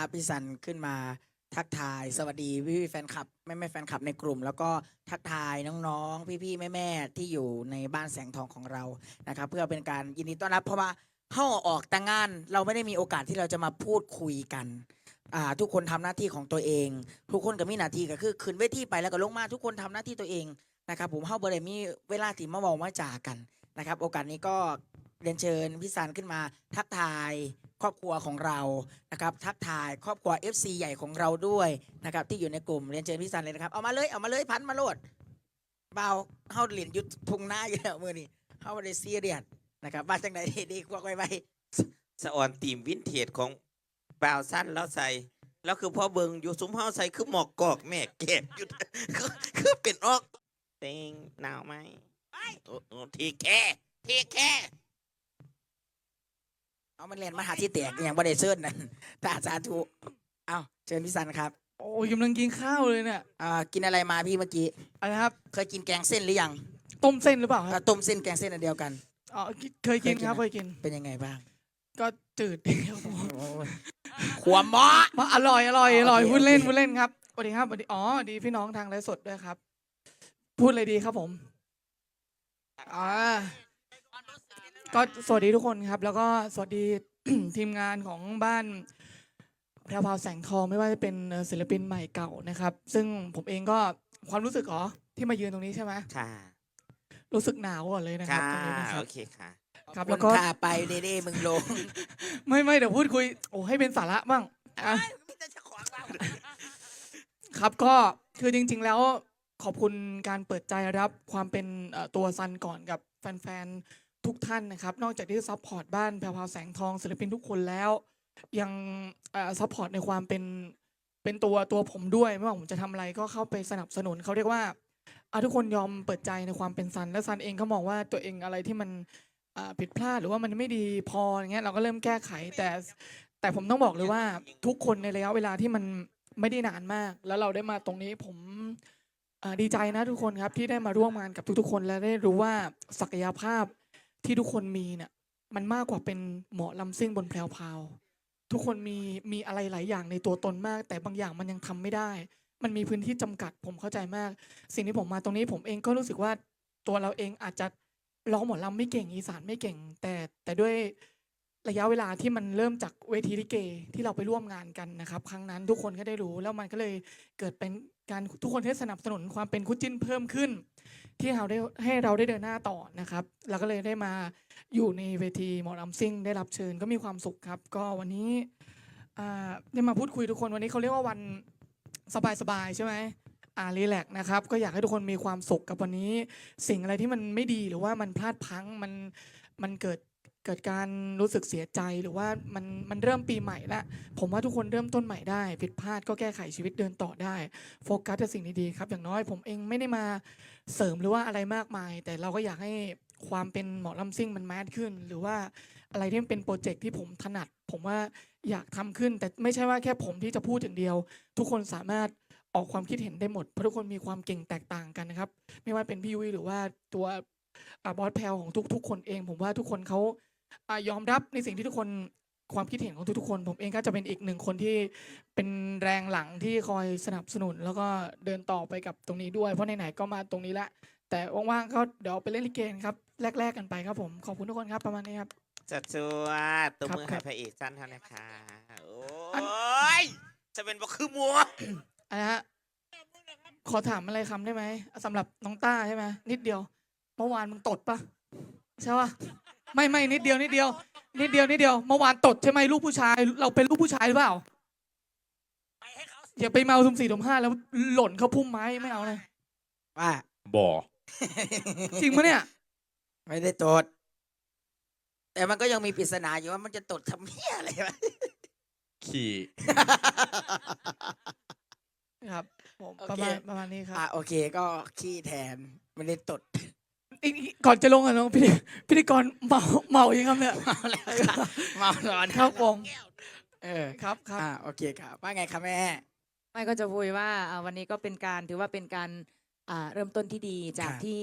อาพี่สันขึ้นมาทักทาย สวัสดีพี่แฟนคลับแม่แม่แฟนคลับในกลุ่ม แล้วก็ทักทายน้องๆ พี่ๆแม่ๆที่อยู่ในบ้านแสงทองของเรานะครับ เพื่อเป็นการยินดีต้อนรับเพราะว่าเข้าออกแต่งงาน เราไม่ได้มีโอกาสที่เราจะมาพูดคุยกันทุกคนทำหน้าที่ของตัวเอง ทุกคนก็มีหน้าที่ก็คือขึ้นเวทีไปแล้วก็ลงมาทุกคนทำหน้าที่ตัวเองนะครับ ผมเข้าบริมีเวลาที่มาบอกมาจากันนะครับ โอกาสนี้ก็เรียนเชิญพี่สันขึ้นมาทักทาย ครอบครัวของเรานะครับทักทายครอบครัว FC ใหญ่ของเราด้วยนะครับที่อยู่ในกลุ่มเรียนเชิญพี่สันเลยนะครับเอามาเลยเอามาเลยพันมาโลดเบาเฮาเหรียญยุดทุงหน้าอยู่แล้วมือนี่เฮาได้ซีเรียสนะครับมาจังไหนดีๆควักไว้ไว้สะออนตีมวินเทจของบ่าวสั้นแล้วใส่แล้วคือพ่อเบิงอยู่ซุ้มเฮาใส่คือหมอกกอกแม่แก่อยู่คือเป็นออกเต็งหนาวไหมโอ้โอ้ทีแค่ทีแค่ เอามันเรียนมหาที่แตกอย่างบ่ได้เชิญนั่นตาสาธุเอาเชิญพี่สันครับโอ้ยกำลังกินข้าวเลยเนี่ยอ่ากินอะไรมาพี่เมื่อกี้อะไรครับ เคยกินแกงเส้นหรือยัง ต้มเส้นหรือเปล่าคอ่ารับต้มเส้นแกงเส้นอันเดียวกัน อ๋อเคยกินครับเคเคยยกิกินนเป็นยังไงบ้างก็จืดดีครับผมขวหมอ มาอร่อยอร่อยอร่อยโอเคพูดเล่นโอเค พูดเล่นครับสวัสดีครับสวัสดีอ๋อสวัสดีพี่น้องทางไลฟ์สดด้วยครับ พูดเลยดีครับผมอ่า ก็สวัสดีทุกคนครับ แล้วก็สวัสดี ทีมงานของบ้านแพรวพราวแสงทองไม่ว่าจะเป็นเอ่อศิลปินใหม่เก่านะครับ ซึ่งผมเองก็ความรู้สึกเหรอที่มายืนตรงนี้ใช่ไหมค่ะรู้สึกหนาวก่อนเลยนะครับค่ะตรงนี้นะครับ โอเคค่ะครับแล้แล้ววก็ก็พาไปเด้ๆมึงลงไม่ไม่เดี๋ยวพูดคุยโอ้ให้เป็นสาระบ้างอะครับก็คือจริง ๆ แล้วขอบคุณการเปิดใจรับความเป็นเอ่อตัวซันก่อนกับแฟนๆ ทุกท่านนะครับ นอกจากที่ซัพพอร์ตบ้านแพรวพราวแสงทองศิลปินทุกคนแล้ว ยังซัพพอร์ตในความเป็นเป็นตัวตัวผมด้วยไม่ว่าผมจะทำอะไรก็เข้าไปสนับสนุนเขาเรียกว่าทุกคนยอมเปิดใจในความเป็นซัน และซันเองก็มองว่าตัวเองอะไรที่มันผิดพลาดหรือว่ามันไม่ดีพออย่างเงี้ยเราก็เริ่มแก้ไขแต่ แต่ผมต้องบอกเลยว่าทุกคนในระยะเวลาที่มันไม่ได้นานมาก แล้วเราได้มาตรงนี้ผมดีใจนะทุกคนครับที่ได้มาร่วมงานกับทุกๆคนและได้รู้ว่าศักยภาพ ที่ทุกคนมีเนี่ยมันมากกว่าเป็นหมอลำซิ่งบนแพรวพราวทุกคนมีมีอะไรหลายอย่างในตัวตนมาก แต่บางอย่างมันยังทำไม่ได้ มันมีพื้นที่จำกัดผมเข้าใจมาก สิ่งที่ผมมาตรงนี้ผมเองก็รู้สึกว่าตัวเราเองอาจจะร้องหมอลำไม่เก่งอีสานไม่เก่ง แต่แต่ด้วย ระยะเวลาที่มันเริ่มจากเวทีลิเกที่เราไปร่วมงานกันนะครับ ครั้งนั้นทุกคนก็ได้รู้แล้วมันก็เลยเกิดเป็นการทุกคนให้สนับสนุนความเป็นคู่จิ้นเพิ่มขึ้น ที่เราได้ให้เราได้เดินหน้าต่อนะครับเราก็เลยได้มาอยู่ในเวทีหมอลำซิ่งได้รับเชิญก็มีความสุขครับ ก็วันนี้ได้มาพูดคุยทุกคนวันนี้เขาเรียกว่าวันสบายๆใช่ไหมอ่ารีแลกนะครับก็อยากให้ทุกคนมีความสุขกับวันนี้ สิ่งอะไรที่มันไม่ดีหรือว่ามันพลาดพังมันมันเกิด เกิดการรู้สึกเสียใจหรือว่ามันมันเริ่มปีใหม่ละผมว่าทุกคนเริ่มต้นใหม่ได้ ผิดพลาดก็แก้ไขชีวิตเดินต่อได้โฟกัสแต่สิ่งดีๆครับ อย่างน้อยผมเองไม่ได้มาเสริมหรือว่าอะไรมากมาย แต่เราก็อยากให้ความเป็นหมอลำซิ่งมันแมสขึ้น หรือว่าอะไรที่มันเป็นโปรเจกต์ที่ผมถนัด ผมว่าอยากทำขึ้น แต่ไม่ใช่ว่าแค่ผมที่จะพูดอย่างเดียว ทุกคนสามารถออกความคิดเห็นได้หมดเพราะทุกคนมีความเก่งแตกต่างกันนะครับ ไม่ว่าเป็นพี่ยุ้ยหรือว่าตัวอบอสแพลวของทุกทุกคนเอง ผมว่าทุกคนเขา ยอมรับในสิ่งที่ทุกคนความคิดเห็นของทุกๆคน ผมเองก็จะเป็นอีกหนึ่งคนที่เป็นแรงหลังที่คอยสนับสนุน แล้วก็เดินต่อไปกับตรงนี้ด้วยเพราะไหนๆก็มาตรงนี้ละแต่ว่างๆก็เดี๋ยวไปเล่นลิเกกันครับแรกๆกันไปครับผมขอบคุณทุกคนครับประมาณนี้ครับจัดจวดตัวครับมือครัให้บพระเอกสั้นเท่านั้นค่ะโออัน้ยจะเป็นบ่คือมัวอะนะฮะขอถามอะไรคำได้ไหมสำหรับน้องต้าใช่ไหมนิดเดียว เมื่อวานมึงตดปะใช่ปะ ไม่ไม่นิดเดียวนิดเดียวนิดเดียวนิดเดียวเมื่อวานตดใช่ไหมลูกผู้ชาย เราเป็นลูกผู้ชายหรือเปล่าอย่าไปเมาสุ่มสี่สุ่มห้าแล้วหล่นเข้าพุ่มไม้ไม่เอาเลยว่าบ่อจริงปะเนี่ย ไม่ได้ตด แต่มันก็ยังมีปริศนาอยู่ว่ามันจะตดทำเหี้ยอะไรวะขี่ครับผมโอประเคมาณประมาณนี้ครับอะโอเคก็ขี้แทนไม่ได้ตดอี กอีกก่อนจะลงอะน้องพิธีพิธีกรเมาเมายังครับเนี่ยเมาแล้วค่ะเมาร้อนครับผมเออครับครับอ่าโอเคครับว่าไงครับแม่ไม่ก็จะพูดว่าอ่าวันนี้ก็เป็นการถือว่าเป็นการอ่าเริ่มต้นที่ดีจากครับที่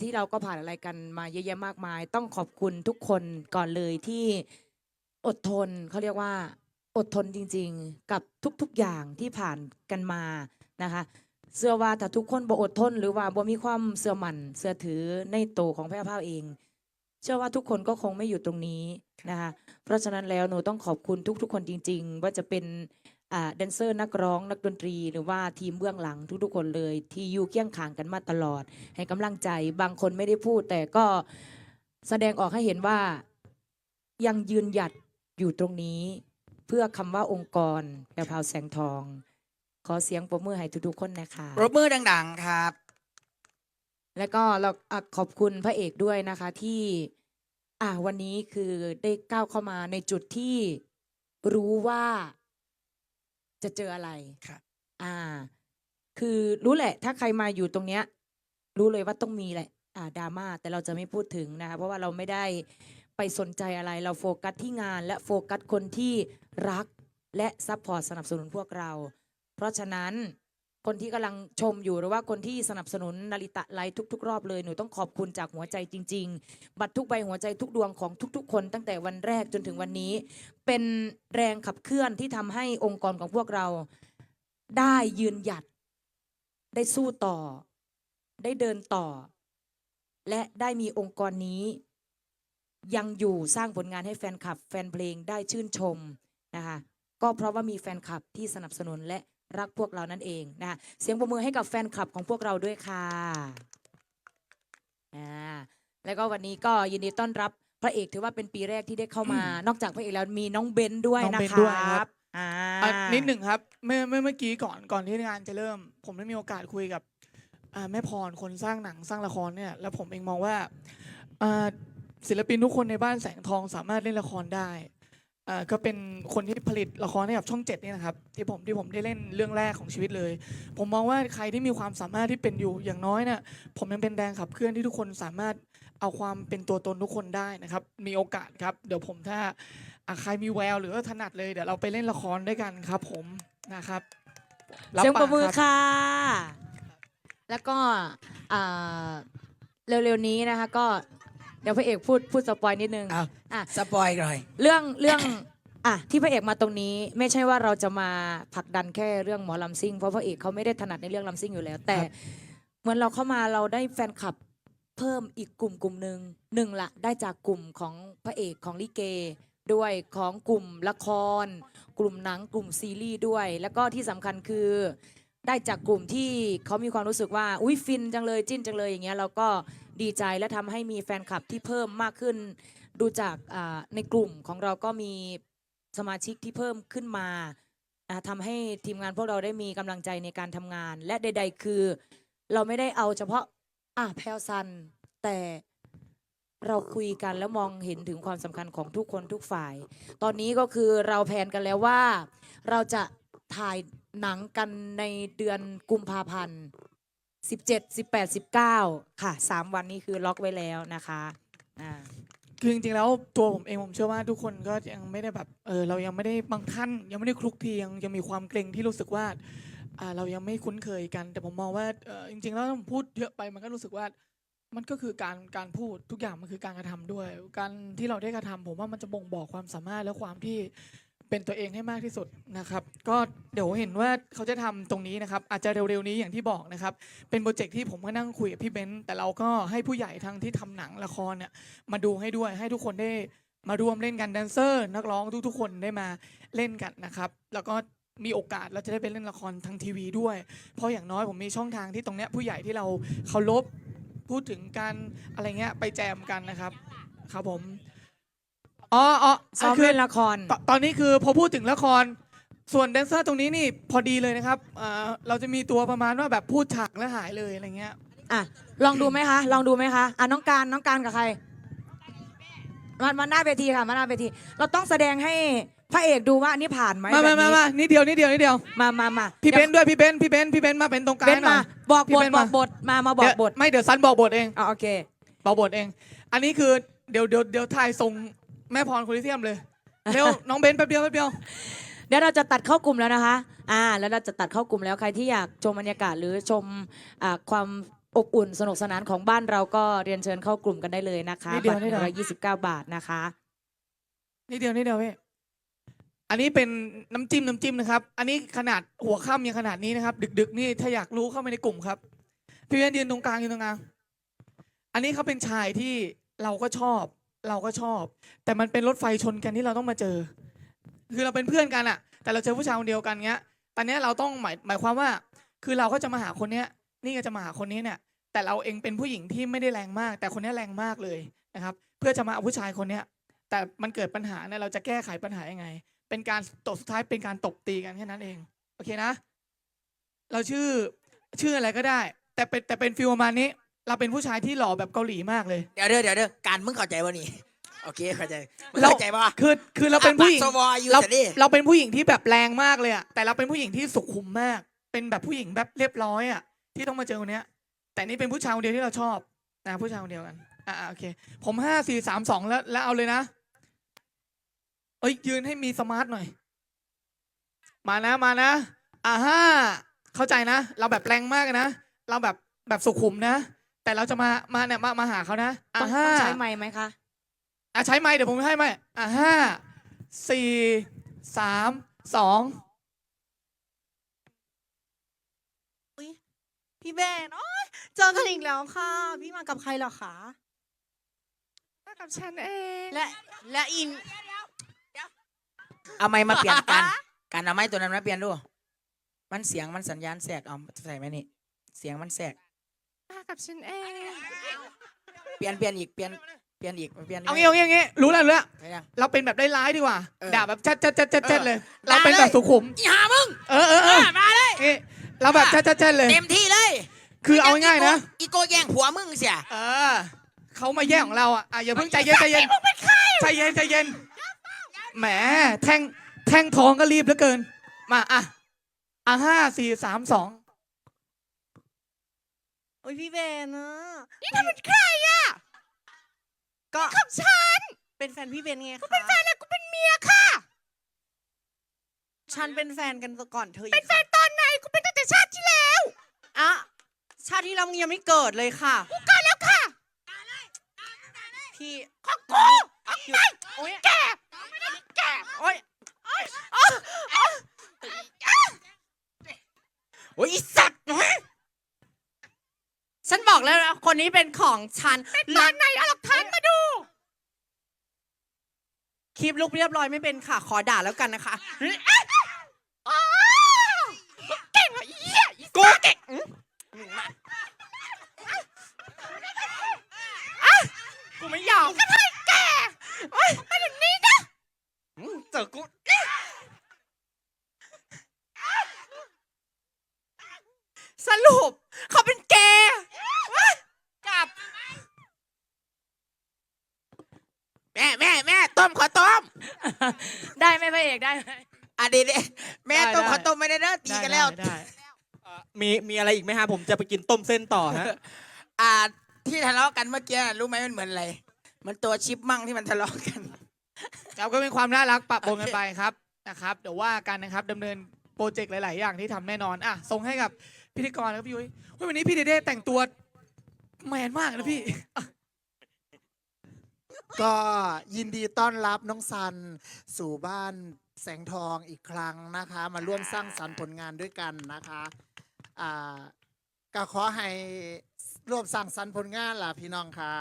ที่เราก็ผ่านอะไรกันมาเยอะแยะมากมาย ต้องขอบคุณทุกคนก่อนเลยที่อดทนเขาเรียกว่า อดทนจริง ๆ กับทุกๆอย่างที่ผ่านกันมานะคะ เชื่อว่าถ้าทุกคนบ่อดทน หรือว่าบ่มีความเสื่อมันเสื่อถือในตัวของแพร่ภาพเอง เชื่อว่าทุกคนก็คงไม่อยู่ตรงนี้นะคะเพราะฉะนั้นแล้วหนูต้องขอบคุณทุก ๆ คนจริง ๆ ว่าจะเป็นแดนเซอร์นักร้องนักดนตรี หรือว่าทีมเบื้องหลังทุกๆ คนเลย ที่อยู่เคียงข้างกันมาตลอด ให้กำลังใจบางคนไม่ได้พูด แต่ก็แสดงออกให้เห็นว่ายังยืนหยัดอยู่ตรงนี้ เพื่อคำว่าองค์กรแพรวพราวแสงทอง ขอเสียงปรบมือให้ทุกๆคนนะคะปรบมือดัง ๆ ครับ แล้วก็เราอะขอบคุณพระเอกด้วยนะคะที่อ่าวันนี้คือได้ก้าวเข้ามาในจุดที่รู้ว่าจะเจออะไรครับ อ่า คือรู้แหละ ถ้าใครมาอยู่ตรงเนี้ย รู้เลยว่าต้องมีแหละ อ่าดราม่าแต่เราจะไม่พูดถึงนะคะเพราะว่าเราไม่ได้ไปสนใจอะไรเราโฟกัสที่งาน และโฟกัสคนที่รักและซัพพอร์ตสนับสนุนพวกเรา เพราะฉะนั้นคนที่กำลังชมอยู่หรือว่าคนที่สนับสนุนนาริตะไลฟ์ทุก ๆ รอบเลยหนูต้องขอบคุณจากหัวใจจริง ๆ บัตรทุกใบหัวใจทุกดวงของทุก ๆ คน ตั้งแต่วันแรกจนถึงวันนี้ เป็นแรงขับเคลื่อนที่ทำให้องค์กรของพวกเรา ได้ยืนหยัด ได้สู้ต่อ ได้เดินต่อ และได้มีองค์กรนี้ ยังอยู่สร้างผลงานให้แฟนคลับ แฟนเพลงได้ชื่นชมนะคะก็เพราะว่ามีแฟนคลับที่สนับสนุนและ รักพวกเรานั่นเองนะคะเสียงปรบมือให้กับแฟนคลับของพวกเราด้วยค่ะอ่าแล้วก็วันนี้ก็ยินดีต้อนรับพระเอกถือว่าเป็นปีแรกที่ได้เข้ามา นอกจากพระเอกแล้วมีน้องเบนซ์ด้วยน้องนะเบนซ์คด้วยรัครับ บอ่าอะนิดหนึ่งครับเมื่อเมื่อเมื่อกี้ก่อนก่อนที่งานจะเริ่ม ผมได้มีโอกาสคุยกับอ่าแม่พรคนสร้างหนังสร้างละครเนี่ยแล้วผมเองมองว่าอ่าศิลปินทุกคนในบ้านแสงทองสามารถเล่นละครได้ อ่าก็เป็นคนที่ผลิตละครให้กับช่องเจ็ดนี่นะครับที่ผมที่ผมได้เล่นเรื่องแรกของชีวิตเลย ผมมองว่าใครที่มีความสามารถที่เป็นอยู่อย่างน้อยเนี่ยผมยังเป็นแรงขับเคลื่อนที่ทุกคนสามารถเอาความเป็นตัวตนทุกคนได้นะครับ มีโอกาสครับ เดี๋ยวผมถ้าอะใครมีแววหรือว่าถนัดเลยเดี๋ยวเราไปเล่นละครด้วยกันครับ ผมนะครับบเสียงปรบมือค่ะ แล้วก็อ่าเร็วๆนี้นะคะก็ เดี๋ยวพระเอกพูดพูดสปอยนิดนึงเอาอะสปอยหน่อย เรื่องเรื่องอะที่พระเอกมาตรงนี้ไม่ใช่ว่าเราจะมาผลักดันแค่เรื่องหมอลำซิ่งเพราะพระเอกเขาไม่ได้ถนัดในเรื่องลำซิ่งอยู่แล้ว แต่ครับเหมือนเราเข้ามาเราได้แฟนคลับเพิ่มอีกกลุ่มกลุ่มหนึ่งหนึ่งละได้จากกลุ่มของพระเอกของลิเกด้วยของกลุ่มละคร กลุ่มหนังกลุ่มซีรีส์ด้วย แล้วก็ที่สำคัญคือ ได้จากกลุ่มที่เขามีความรู้สึกว่า อุ้ยฟินจังเลยจิ้นจังเลยอย่างเงี้ยเราก็ ดีใจและทำให้มีแฟนคลับที่เพิ่มมากขึ้น ดูจากในกลุ่มของเราก็มีสมาชิกที่เพิ่มขึ้นมาอ่าทำให้ทีมงานพวกเราได้มีกำลังใจในการทำงาน และใด ๆ คือ เราไม่ได้เอาเฉพาะอะแพลวซัน แต่เราคุยกันแล้วมองเห็นถึงความสำคัญของทุกคนทุกฝ่าย ตอนนี้ก็คือเราแผนกันแล้วว่า เราจะถ่ายหนังกันในเดือนกุมภาพันธ์ 17 18 19 ค่ะ 3 วันนี้คือล็อกไว้แล้วนะคะอ่า คือจริงๆแล้วตัวผมเองผมเชื่อว่าทุกคนก็ยังไม่ได้แบบเออเรายังไม่ได้บางท่านยังไม่ได้คลุกคลียังยังมีความเกรงที่รู้สึกว่าอ่าเรายังไม่คุ้นเคยกัน แต่ผมมองว่าเออจริงๆแล้วผมพูดเยอะไปมันก็รู้สึกว่า มันก็คือการการพูดทุกอย่างมันคือการกระทำด้วย การที่เราได้กระทำผมว่ามันจะบ่งบอกความสามารถและความที่ เป็นตัวเองให้มากที่สุดนะครับ ก็เดี๋ยวเห็นว่าเขาจะทำตรงนี้นะครับ อาจจะเร็วๆนี้อย่างที่บอกนะครับ เป็นโปรเจกต์ที่ผมก็นั่งคุยกับพี่เบนซ์แต่เราก็ให้ผู้ใหญ่ทั้งที่ทำหนังละครเนี่ยมาดูให้ด้วยให้ทุกคนได้มารวมเล่นกันแดนเซอร์ นักร้องทุกๆ คนได้มาเล่นกันนะครับ แล้วก็มีโอกาสเราจะได้ไปเล่นละครทางทีวีด้วย เพราะอย่างน้อยผมมีช่องทางที่ตรงเนี้ยผู้ใหญ่ที่เราเคารพพูดถึงการอะไรเงี้ยไปแจมกันนะครับ ครับผม อ๋ออ๋อซ้อมคือเล่นละคร ตตอนนี้คือพอพูดถึงละคร ส่วนแดนเซอร์ตรงนี้นี่พอดีเลยนะครับเอ่อเราจะมีตัวประมาณว่าแบบพูดฉากแล้วหายเลยอะไรเงี้ย อะลองดูไหมคะ ลองดูไหมคะอะน้องการน้องการกับใครมามาหน้าเวทีค่ะมาหน้าเวที เราต้องแสดงให้พระเอกดูว่าอันนี้ผ่านไหมมาแบมาบมานี้มานิดเดียวนิดเดียวนิดเดียว มามามาพี่เบนซ์ด้วยพี่เบนซ์พี่เบนซ์พี่เบนซ์มาเป็นตรงกลางเบนซ์หน่มา อยบอกพี่บทเบนซ์บมาอกบทมามาบอกเดี๋ยวบทไม่เดี๋ยวซันบอกบทเองอะโอเค บอกบทเอง อันนี้คือเดี๋ยวเดี๋ยวเดี๋ยวถ่ายส่ง แม่พรโคลิเทียมเลย เร็ว น้องเบนซ์แป๊บเดียวแป๊บเดียว เดี๋ยวเราจะตัดเข้ากลุ่มแล้วนะคะ อ่า แล้วเราจะตัดเข้ากลุ่มแล้วใครที่อยากชมบรรยากาศหรือชมอ่าความอบอุ่นสนุกสนานของบ้านเราก็เรียนเชิญเข้ากลุ่มกันได้เลยนะคะนิดเดียวบัตรนิดเดียว ร้อยยี่สิบเก้าบาทนะคะ นิดเดียวนิดเดียวพี่อันนี้เป็นน้ำจิ้มน้ำจิ้มนะครับ อันนี้ขนาดหัวค่ำยังขนาดนี้นะครับ ดึก ๆ นี่ถ้าอยากรู้เข้าไปในกลุ่มครับ พี่เวนยืนตรงกลางยืนตรงกลาง อันนี้เขาเป็นชายที่เราก็ชอบ เราก็ชอบ แต่มันเป็นรถไฟชนกันที่เราต้องมาเจอ คือเราเป็นเพื่อนกันอะแต่เราเจอผู้ชายคนเดียวกันเงี้ยตอนนี้เราต้องหมายหมายความว่า คือเราก็จะมาหาคนเนี้ย นี่ก็จะมาหาคนนี้เนี่ย แต่เราเองเป็นผู้หญิงที่ไม่ได้แรงมาก แต่คนนี้แรงมากเลยนะครับ เพื่อจะมาเอาผู้ชายคนเนี้ย แต่มันเกิดปัญหาเนี่ยเราจะแก้ไขปัญหายังไง เป็นการตบสุดท้ายเป็นการตบตีกันแค่นั้นเองโอเคนะ เราชื่อชื่ออะไรก็ได้ แต่เป็นแต่เป็นฟิลประมาณนี้ เราเป็นผู้ชายที่หล่อแบบเกาหลีมากเลย เดี๋ยวเด้อเดี๋ยวเด้อการมึงเข้าใจป่ะนี่โอเคเข้าใจมึงเราเข้าใจป่ะคือคือเราเป็นผู้หญิงอะปากสวออยู่เราแต่นี่เราเป็นผู้หญิงที่แบบแรงมากเลยอะแต่เราเป็นผู้หญิงที่สุขุมมาก เป็นแบบผู้หญิงแบบเรียบร้อยอะที่ต้องมาเจอคนเนี้ย แต่นี่เป็นผู้ชายคนเดียวที่เราชอบนะผู้ชายคนเดียวกันอ่าโอเค ผมห้าสี่สามสองแล้วแล้วเอาเลยนะเอ้ยยืนให้มีสมาร์ทหน่อย มานะมานะอ่าห้าเข้าใจนะ เราแบบแรงมากเลยนะ เราแบบแบบสุขุมนะ แต่เราจะมามาเนี่ยมามาหาเขานะต้อ่าองห้าต้องใช้ไม้ไหมคะ อะใช้ไม้เดี๋ยวผมให้ไม้อะห้าสี่สามสองพี่เบนโอ้ยเจอกันอีกแล้วค่ะ พี่มากับใครเหรอคะ มากับฉันเองและและอิน เอาไม้มาเปลี่ยนกัน การเอาไม้ตัวนั้นมาเปลี่ยนดู มันเสียงมันสัญญาณแทรกเอาใส่ไหมนี่ เสียงมันแทรกมา กับฉันเอง เปลี่ยนเปลี่ยนอีกเปลี่ยนเปลี่ยนอีกเปลี่ยนเอางี้เอางี้เอางี้รู้แล้วรู้แล้วไปยัง เราเป็นแบบได้ร้ายดีกว่าเออด่าแบบจัดจัดจัดจัดจัดเออเลยด่าเราเป็นแบบเลยสุขุม อีหามึงเออเออเออมาเลยนี่เราแบบจัดจัดจัดเลย เต็มที่เลยคือเอาง่ายๆนะ อีโก้แย่งผัวมึงเสีย เออเขามาแย่งของเราอะอะอย่าเพิ่งใจเย็นใจเย็นใจเย็นใจเย็นแหมแทงแทงทองก็รีบเหลือเกิน มาอะอะห้าสี่สามสอง โอ้ยพี่เบนนะนี่ทำเป็นใครอะก็กับฉัน เป็นแฟนพี่เบนไงคะเป็นแฟนแล้วกูเป็นเมียค่ะ ฉันเป็นแฟนกันก่อนเธออีกเป็นแฟนตอนไหนกูเป็นตั้งแต่ชาติที่แล้วอะชาติที่เรายังไม่เกิดเลยค่ะ กูเกิดแล้วค่ะพี่ของกูโอ้ยแกแกโอ้ย โอ้ยอีสัตว์เฮ้ย ฉันบอกแล้วนะคนนี้เป็นของฉันเป็นตอนไหนเอาหลักฐานมาดู คลิปลุกเรียบร้อยไม่เป็นค่ะ ขอด่าแล้วกันนะคะเก่งอะเหี้ยกูเก่งอะกูไม่ยอมก็ให้แกโอ๊ยมาถึงนี้นะอืมเจอกู สรุปเขาเป็นเกย์ว้ายกลับ แม่แม่แม่ต้มขอต้ม ได้ไหมพระเอกได้ไหมอะเดี๋ยวเดี๋ยวแม่ต้มขอต้มไม่ได้เด้อตีกันแล้ว ได้ได้มีมีอะไรอีกไหมฮะผมจะไปกินต้มเส้นต่อฮะ อ่าที่ทะเลาะกันเมื่อกี้รู้ไหมมันเหมือนอะไร มันตัวชิปมั่งที่มันทะเลาะกัน ครับก็เป็นความน่ารักปะปนกันไปครับนะครับเดี๋ยวว่ากันนะครับดำเนินโปรเจกต์หลาย ๆ อย่างที่ทำแน่นอนอะส่งให้กับพิธีกรนะครับพี่ยุ้ยเฮ้ยวันนี้พี่เดเด้แต่งตัวแมนมากนะพี่ ก็ยินดีต้อนรับน้องซัน สู่บ้านแสงทองอีกครั้งนะคะ มาร่วมสร้างสรรค์ผลงานด้วยกันนะคะอ่าก็ขอให้ร่วมสร้างสรรค์ผลงานล่ะพี่น้องคะ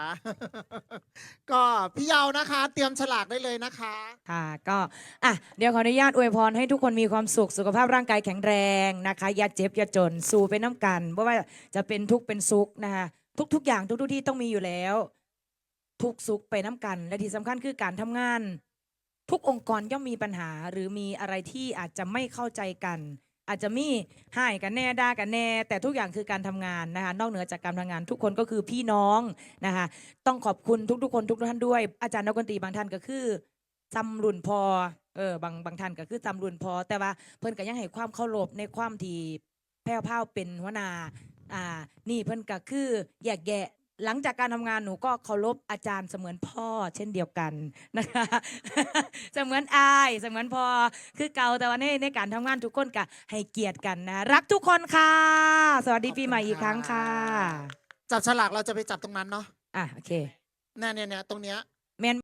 ก็พี่เยาวนะคะ เตรียมฉลากได้เลยนะคะ ค่ะก็อะเดี๋ยวขออนุญาตอวยพรให้ทุกคนมีความสุขสุขภาพร่างกายแข็งแรงนะคะอย่าเจ็บอย่าจน สู้ไปน้ำกันเพราะว่าจะเป็นทุกข์เป็นสุขนะคะทุกๆอย่างทุกๆที่ต้องมีอยู่แล้ว ทุกสุขไปน้ำกัน และที่สำคัญคือการทำงาน ทุกองค์กรย่อมมีปัญหา หรือมีอะไรที่อาจจะไม่เข้าใจกัน อาจจะมีให้กันแน่ด่ากันแน่ แต่ทุกอย่างคือการทำงานนะคะ นอกเหนือจากการทำงาน ทุกคนก็คือพี่น้องนะคะ ต้องขอบคุณทุกๆ คนทุกท่านด้วย อาจารย์นกดนตรีบางท่านก็คือจำรุ่นพอเออบางบางท่านก็คือจำรุ่นพอ แต่ว่าเพิ่นก็ยังให้ความเคารพในความที่แพ้วพราวเป็นหัวหน้าอ่านี่เพิ่นก็คือแยากแยะ หลังจากการทำงานหนูก็เคารพอาจารย์เสมือนพ่อ เช่นเดียวกันนะคะเสมือนอายเสมือนพ่อคือเก่าแต่ว่าในในการทำงานทุกคนก็ให้เกียรติกันนะ รักทุกคนค่ะ สวัสดีปีใหม่อีกครั้งค่ะ จับฉลากเราจะไปจับตรงนั้นเนาะอะโอเคเนี่ยเนี่ยเนี่ยตรงเนี้ยแมน